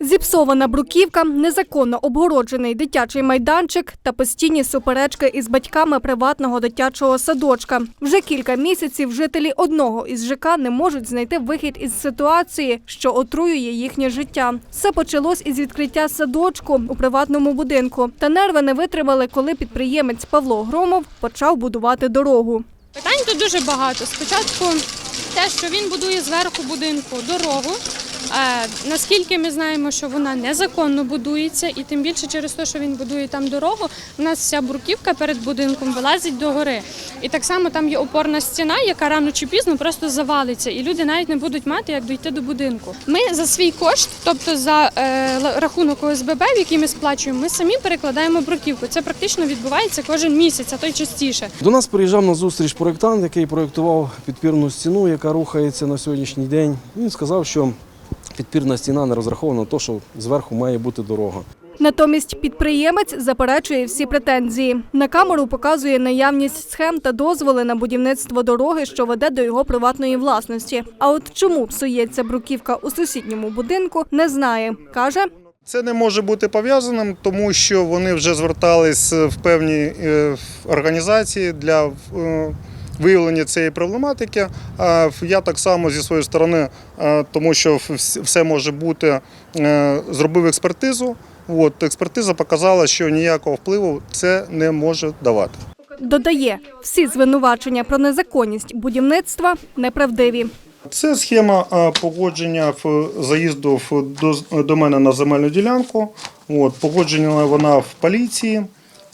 Зіпсована бруківка, незаконно обгороджений дитячий майданчик та постійні суперечки із батьками приватного дитячого садочка. Вже кілька місяців жителі одного із ЖК не можуть знайти вихід із ситуації, що отруює їхнє життя. Все почалось із відкриття садочку у приватному будинку. Та нерви не витримали, коли підприємець Павло Громов почав будувати дорогу. Питань тут дуже багато. Спочатку те, що він будує зверху будинку дорогу. Наскільки ми знаємо, що вона незаконно будується, і тим більше через те, що він будує там дорогу, у нас вся бруківка перед будинком вилазить до гори. І так само там є опорна стіна, яка рано чи пізно просто завалиться, і люди навіть не будуть мати як дійти до будинку. Ми за свій кошт, тобто за е, рахунок ОСББ, в який ми сплачуємо, ми самі перекладаємо бруківку. Це практично відбувається кожен місяць, а то й частіше. До нас приїжджав на зустріч проєктант, який проєктував підпірну стіну, яка рухається на сьогоднішній день. Він сказав, що підпірна стіна не розрахована на те, що зверху має бути дорога. Натомість підприємець заперечує всі претензії. На камеру показує наявність схем та дозволи на будівництво дороги, що веде до його приватної власності. А от чому псується бруківка у сусідньому будинку, не знає. Каже, Це не може бути пов'язаним, тому що вони вже звертались в певні е, організації для е, виявлення цієї проблематики. А я так само зі своєї сторони, е, тому що все може бути, е, зробив експертизу. От експертиза показала, що ніякого впливу це не може давати. додає, всі звинувачення про незаконність будівництва неправдиві. Це схема е, погодження в заїзду до, мене на земельну ділянку. От, погоджена вона в поліції,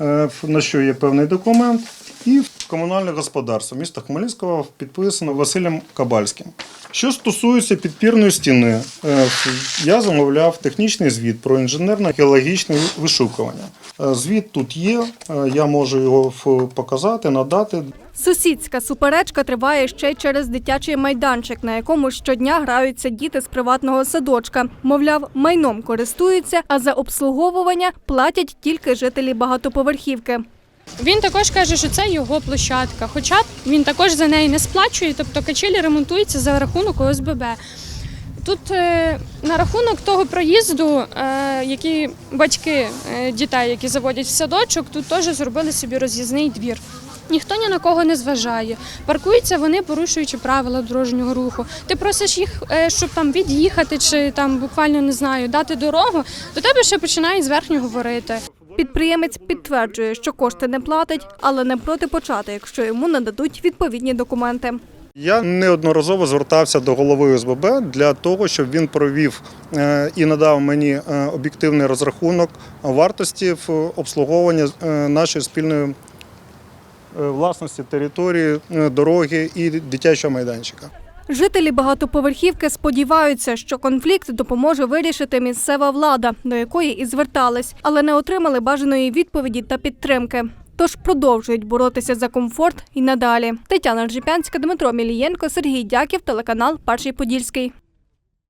е, на що є певний документ, і в комунальне господарство міста Хмельницького підписано Василем Кабальським. Що стосується підпірної стіни, е, я замовляв технічний звіт про інженерно-геологічне вишукування. Е, Звіт тут є, е, я можу його показати, надати. Сусідська суперечка триває ще й через дитячий майданчик, на якому щодня граються діти з приватного садочка. Мовляв, майном користуються, а за обслуговування платять тільки жителі багатоповерхівки. Він також каже, що це його площадка. Хоча він також за неї не сплачує, тобто качелі ремонтуються за рахунок ОСББ. Тут е, на рахунок того проїзду, е, які батьки е, дітей, які заводять в садочок, тут теж зробили собі роз'їзний двір. Ніхто ні на кого не зважає. Паркуються вони, порушуючи правила дорожнього руху. Ти просиш їх, щоб там від'їхати, чи там буквально не знаю, дати дорогу. До тебе ще починають зверхньо говорити. Підприємець підтверджує, що кошти не платить, але не проти почати, якщо йому нададуть відповідні документи. Я неодноразово звертався до голови ОСББ для того, щоб він провів е, і надав мені е, об'єктивний розрахунок вартості в обслуговування е, нашої спільної власності території, дороги і дитячого майданчика. Жителі багатоповерхівки сподіваються, що конфлікт допоможе вирішити місцева влада, до якої і звертались, але не отримали бажаної відповіді та підтримки. Тож продовжують боротися за комфорт і надалі. Тетяна Ржипянська, Дмитро Мілієнко, Сергій Дяків, телеканал Перший Подільський.